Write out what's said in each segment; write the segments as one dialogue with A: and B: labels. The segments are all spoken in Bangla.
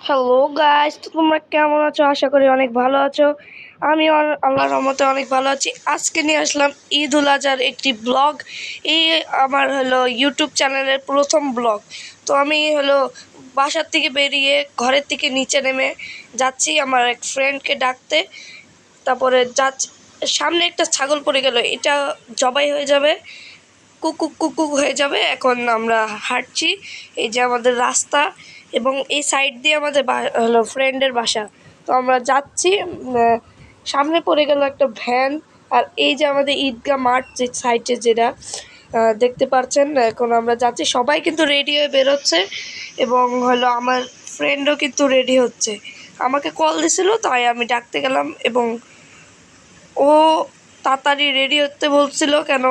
A: হ্যালো গাইস তো তোমরা কেমন আছো? আশা করি অনেক ভালো আছো। আমি আল্লাহর রহমতে অনেক ভালো আছি। আজকে নিয়ে আসলাম ঈদ উল আজহার একটি ব্লগ। এই আমার হলো ইউটিউব চ্যানেলের প্রথম ব্লগ। তো আমি হলো বাসার থেকে বেরিয়ে ঘরের থেকে নিচে নেমে যাচ্ছি আমার এক ফ্রেন্ডকে ডাকতে। তারপরে যাচ্ছি সামনে একটা ছাগল পড়ে গেল। এটা জবাই হয়ে যাবে। কুকুক কুকুক হয়ে যাবে। এখন আমরা হাঁটছি। এই যে আমাদের রাস্তা। এবং এই সাইড দিয়ে আমাদের হলো ফ্রেন্ডের বাসা। তো আমরা যাচ্ছি সামনে পড়ে গেল একটা ভ্যান আর এই যে আমাদের ঈদগাহ মাঠ যে সাইডে যেটা দেখতে পাচ্ছেন, এখন আমরা যাচ্ছি। সবাই কিন্তু রেডি হয়ে বেরোচ্ছে এবং হলো আমার ফ্রেন্ডও কিন্তু রেডি হচ্ছে। আমাকে কল দিছিল, তাই আমি ডাকতে গেলাম এবং ও তাড়াতাড়ি রেডি হতে বলছিল কেন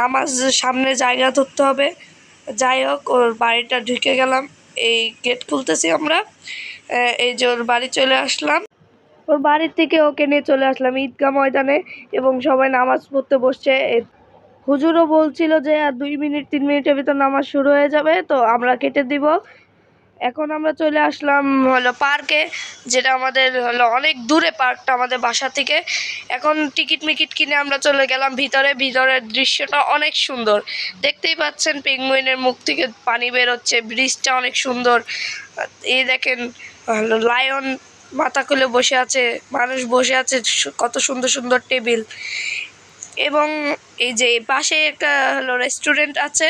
A: নামাজ সামনে জায়গা ধরতে হবে। যাই হোক, ওর বাড়িটা ঢুকে গেলাম। এই গেট খুলতেছি আমরা। এই যে ওর বাড়ি চলে আসলাম। ওর বাড়ির থেকে ওকে নিয়ে চলে আসলাম ঈদগাহ ময়দানে এবং সবাই নামাজ পড়তে বসছে। হুজুরও বলছিল যে, আর দুই মিনিট, তিন মিনিটের ভিতর নামাজ শুরু হয়ে যাবে, তো আমরা কেটে দিব। এখন আমরা চলে আসলাম হলো পার্কে, যেটা আমাদের হলো অনেক দূরে পার্কটা আমাদের বাসা থেকে। এখন টিকিট মিকিট কিনে আমরা চলে গেলাম ভিতরে, ভিতরের দৃশ্যটা অনেক সুন্দর। দেখতেই পাচ্ছেন পেঙ্গুইনের মুখ থেকে পানি বেরোচ্ছে, ব্রিজটা অনেক সুন্দর। এই দেখেন হলো লায়ন মাথা খুলে বসে আছে, মানুষ বসে আছে কত সুন্দর সুন্দর টেবিল। এবং এই যে পাশে একটা হলো রেস্টুরেন্ট আছে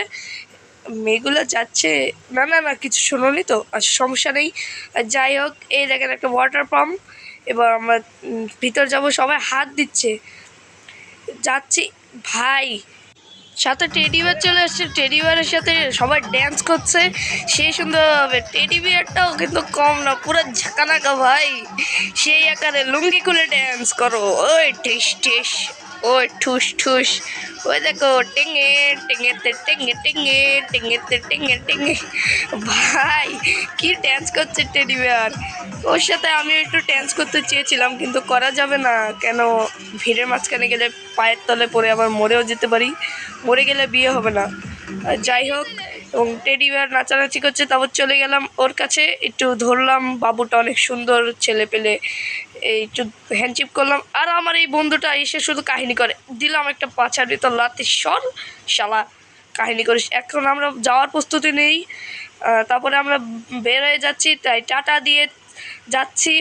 A: মেয়েগুলো যাচ্ছে। না না না, কিছু শোনোনি তো আচ্ছা সমস্যা নেই। আর যাই হোক, এই দেখেন একটা ওয়াটার পাম্প এবার আমরা ভিতর যাব, সবাই হাত দিচ্ছে। যাচ্ছি, ভাই, সাথে টেডি বিয়ার চলে এসছে। টেডি বিয়ারের সাথে সবাই ড্যান্স করছে। সেই সুন্দরভাবে টেডি বিয়ারটাও কিন্তু কম না, পুরো ঝাঁকানাকা ভাই। সেই আকারে লুঙ্গি খুলে ড্যান্স করো। ওই ঠেস ঠেস ওই ঠুস ঠুস। ও দেখো, টেঙে টেঙেতে টেঙে টেঙে টেঙেতে টেঙে টেঙে। ভাই, কি ড্যান্স করছে টেডি বিয়ার ওর সাথে আমি একটু ড্যান্স করতে চেয়েছিলাম, কিন্তু করা যাবে না। কেন? ভিড়ের মাঝখানে গেলে পায়ের তলে পড়ে আবার মরেও যেতে পারি। মরে গেলে বিয়ে হবে না। যাই হোক এবং টেডি বিয়ার নাচানাচি করছে, তারপর চলে গেলাম ওর কাছে। একটু ধরলাম, বাবুটা অনেক সুন্দর ছেলে পেলে, এই একটু হ্যান্ডচিপ করলাম। আর আমার এই বন্ধুটা এসে শুধু কাহিনী করে। দিলাম একটা পাছার ভিতর লাতি সর শালা কাহিনী করিস। এখন আমরা যাওয়ার প্রস্তুতি নেই। তারপরে আমরা বের হয়ে যাচ্ছি, তাই টাটা দিয়ে যাচ্ছি।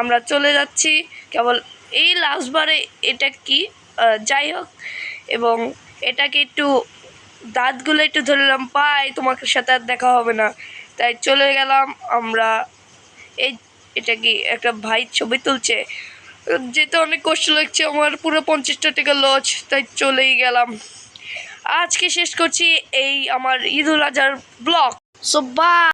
A: আমরা চলে যাচ্ছি, কেবল এই লাস্টবারে এটা কি? যাই হোক, এবং এটাকে একটু দাঁতগুলো একটু ধরলাম, পাই তোমার সাথে আর দেখা হবে না। তাই চলে গেলাম আমরা। এই, এটা কি একটা ভাই ছবি তুলছে? যেতে অনেক কষ্ট লাগছে, আমার পুরো পঞ্চাশটা টাকা লজ তাই চলেই গেলাম। আজকে শেষ করছি এই আমার ঈদুল আজহার ব্লগ। সো বা